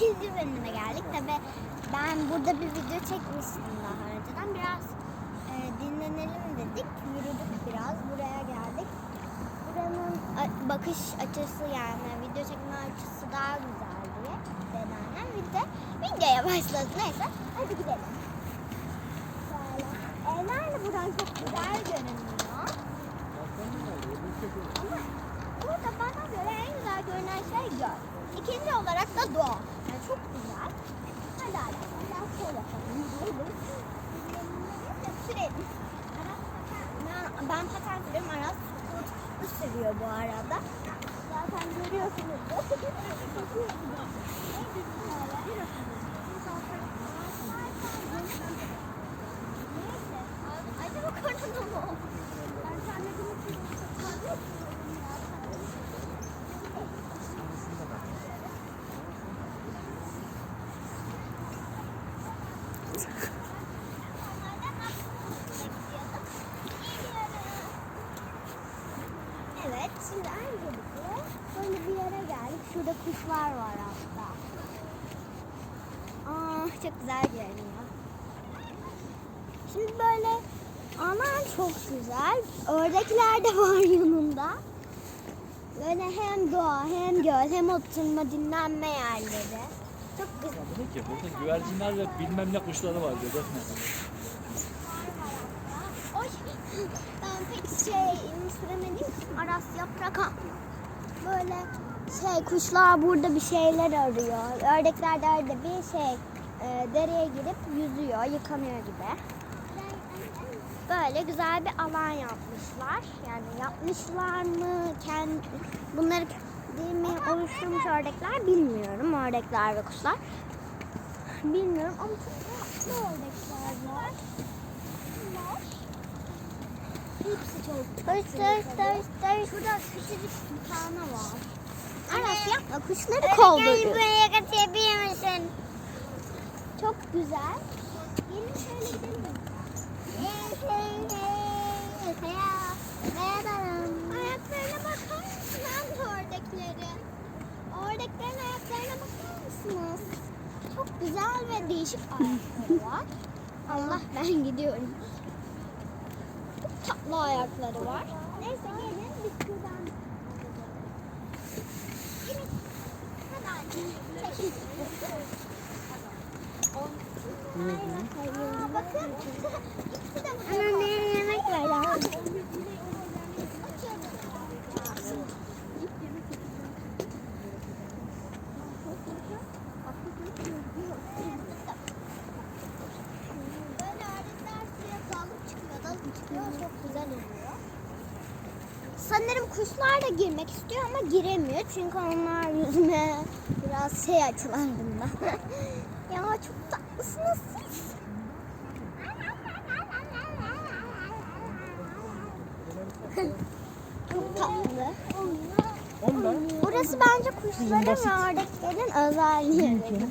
ikinci bölüme geldik. Tabi ben burada bir video çekmiştim daha önceden. Biraz e, dinlenelim dedik. Yürüdük biraz. Buraya geldik. Buranın bakış açısı yani video çekme açısı daha güzel diye dedenler. Biz de videoya başladık. Neyse hadi gidelim. Şöyle. Evler de buradan çok güzel görünüyor. Ama burada bana göre en güzel görünen şey göl. İkinci olarak da doğa. Yani çok güzel. Hadi de Sürelim. Aras paten, ben, ben paten sürüyorum. Aras scooter sürüyor bu arada. Zaten görüyorsunuz. Evet, şimdi öncelikle böyle bir yere geldik. Şurada kuşlar var hatta. Aa, çok güzel görünüyor. Şimdi böyle aman çok güzel. Ördekler de var yanında. Böyle hem doğa hem göl hem oturma dinlenme yerleri. Güzel. Dedi ki burada güvercinler ve bilmem ne kuşları var diyor. Defne. Oy. Ben pek şey süremedim. Aras yaprak al. Böyle şey kuşlar burada bir şeyler arıyor. Ördekler de orada bir şey e, dereye girip yüzüyor, yıkanıyor gibi. Böyle güzel bir alan yapmışlar. Yani yapmışlar mı? Kendi, bunları değil mi oluşturmuş ördekler bilmiyorum. Ördekler ve kuşlar. Bilmiyorum ama çok tatlı ördekler var. Bunlar. Hepsi çok tatlı. Tır tır tır. Şurada küçücük bir tane var. Aras yapma kuşları kovdurdu. buraya götürebilir misin? Çok güzel. Gelin şöyle gidelim. Hey hey hey. Kaya. Merhabalarım. Ayaklarına bakar mısınız ördeklerin? Ördeklerin ayaklarına bakar mısınız? Çok güzel ve değişik ayakları var. Allah ben gidiyorum. Çok tatlı ayakları var. Neyse gelin biz şuradan. Çekil. Aa, bakın. İkisi de burada. Ama benim yemek var ya. Böyle ördekler suya dalıp çıkıyor, dalıp çıkıyor. Çok güzel oluyor. Sanırım kuşlar da girmek istiyor ama giremiyor. Çünkü onlar yüzüne biraz şey açılarında. ya çok tatlısınız siz. çok tatlı. Burası bence kuşların ve ördeklerin özel yeri gibi.